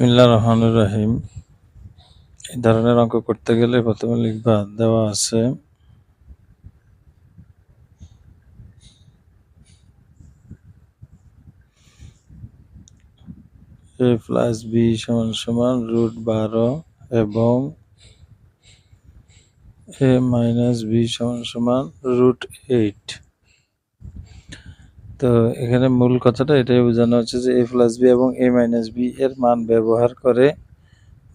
বিসমিল্লাহ রহমান রহিম। এই ধরনের অঙ্ক করতে গেলে প্রথমে লিখবা, দেওয়া আছে এ প্লাস বি সমান সমান রুট বারো এবং এ মাইনাস বি সমান সমান রুট এইট তো এখানে মূল কথাটা এটাই বোঝানো হচ্ছে যে এ প্লাস বি এবং এ মাইনাস বি এর মান ব্যবহার করে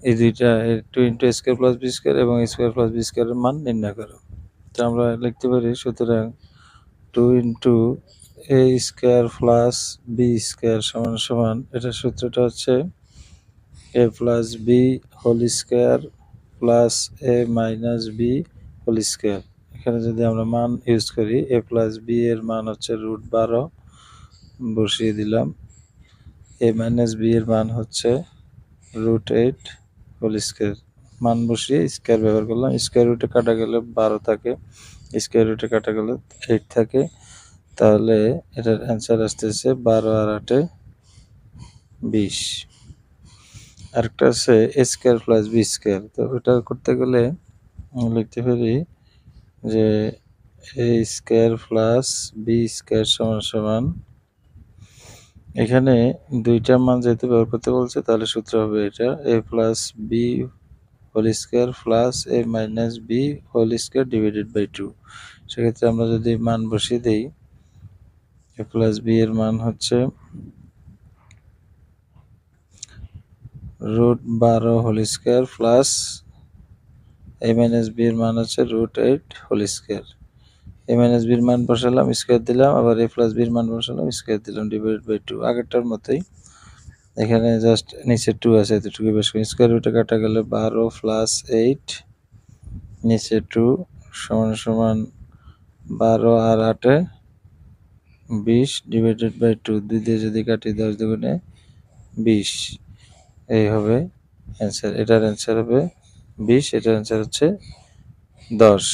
এই দুইটা two into square plus B square এবং স্কোয়ার প্লাস বি স্কোয়ারের মান নির্ণয় করো। তো আমরা লিখতে পারি সুতরাং two into A square plus B square সমান সমান এটার সূত্রটা হচ্ছে A plus B whole square plus A minus B whole square এখানে যদি আমরা মান ইউজ করি এ প্লাস বি এর মান হচ্ছে রুট বারো, বসিয়ে দিলাম। এ মাইনাস বি এর মান হচ্ছে রুট এইট হোল স্কোয়ার মান বসিয়ে স্কোয়ার ব্যবহার করলাম। স্কোয়ার রুটে কাটা গেলে বারো থাকে স্কোয়ার রুটে কাটা গেলে এইট থাকে। তাহলে এটার অ্যান্সার আসতেছে বারো আর আটে বিশ। আরেকটা আছে A square plus B square তো ওটা করতে গেলে লিখতে পারি যে A square plus B square সমান সমান। এখানে দুইটা মান যেহেতু ব্যবহার করতে বলছে, তাহলে সূত্র হবে এটা A plus B whole square plus A minus B whole square divided by two সেক্ষেত্রে আমরা যদি মান বসিয়ে দিই এ প্লাস বি এর মান হচ্ছে রুট বারো whole square plus A minus B এর মান হচ্ছে root eight whole square A minus বির মান বসালাম স্কোয়ার দিলাম, আবার এ প্লাস বির মান বসালাম স্কোয়ার দিলাম ডিভাইড বাই টু আগেরটার মতোই। এখানে জাস্ট নিচে টু আছে, এতটুকু বেশ স্কোয়ার রুটে কাটা গেলে বারো প্লাস এইট নিচে টু সমান সমান বারো আর আটে বিশ ডিভাইডেড বাই টু দুই দিয়ে যদি কাটি দশ দুগুণে বিশ, এই হবে অ্যান্সার এটার অ্যান্সার হবে বিশ এটার অ্যান্সার হচ্ছে দশ।